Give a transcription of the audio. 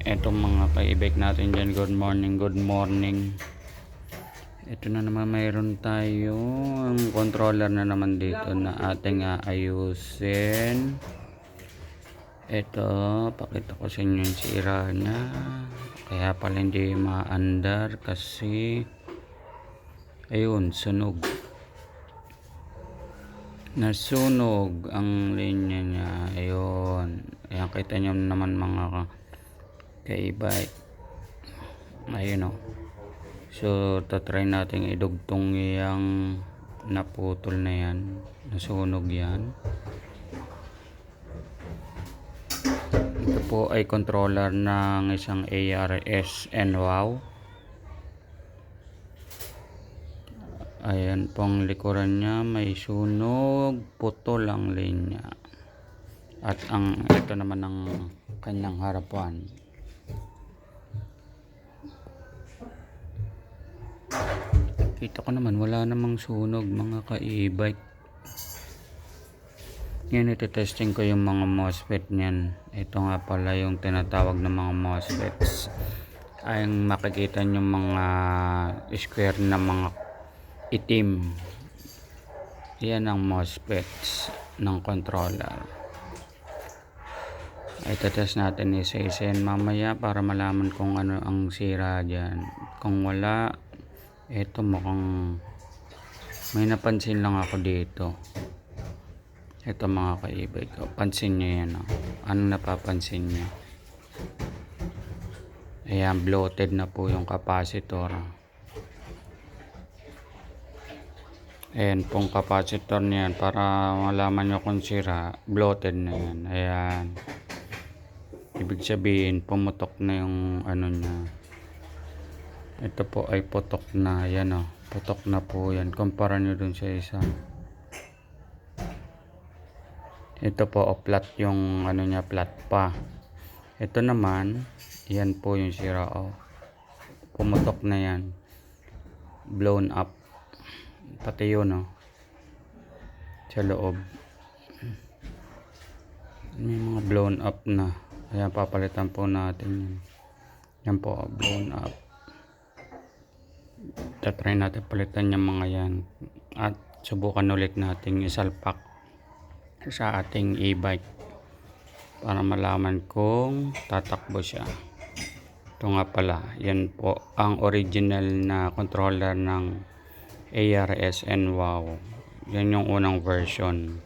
Etong mga kaibig natin dyan, good morning, good morning. Ito na naman mayroon tayong controller na naman dito na ating aayusin. Ito, pakita ko sa inyo yung sira niya. Kaya pala hindi maandar kasi ayun, sunog. Nasunog ang linya niya. Ayun. Ayan, kita naman mga ka- kaibay. Ayun o. So, tatry natin idugtong yung naputol na yan. Nasunog yan. Ito po ay controller ng isang ARS NWOW. Ayan pong likuran niya may sunog, putol ang linya. At ang ito naman ang kanyang harapan. Kita ko naman wala namang sunog mga ka-e-bike. Ngayon ito-testing ko yung mga MOSFET niyan. Ito nga pala yung tinatawag na mga MOSFETs. Ay makikita nyo mga square na mga itim. Yan ang MOSFETs ng controller. Ito test natin isa-isa mamaya para malaman kung ano ang sira dyan. Kung wala, ito mukhang may napansin lang ako dito. Ito mga kaibig ko. Pansin nyo yan. Oh. Ano napapansin nyo? Ayan, bloated na po yung capacitor. Ayan pong capacitor niyan para malaman nyo kung sira. Bloated na yan. Ayan. Ibig sabihin, pumutok na yung ano niya. Ito po ay putok na. Yan o. Putok na po yan. Kumpara nyo dun sa isa. Ito po, o flat yung ano niya, flat pa. Ito naman, yan po yung sira o. Pumutok na yan. Blown up. Pati yun o. Sa loob. May mga blown up na. Ayan, papalitan po natin yan. Yan po, blown up. Tatry natin palitan yung mga yan. At subukan ulit natin isalpak sa ating e-bike para malaman kung tatakbo siya. Ito nga pala, yan po ang original na controller ng ARS and WOW. Yan yung unang version.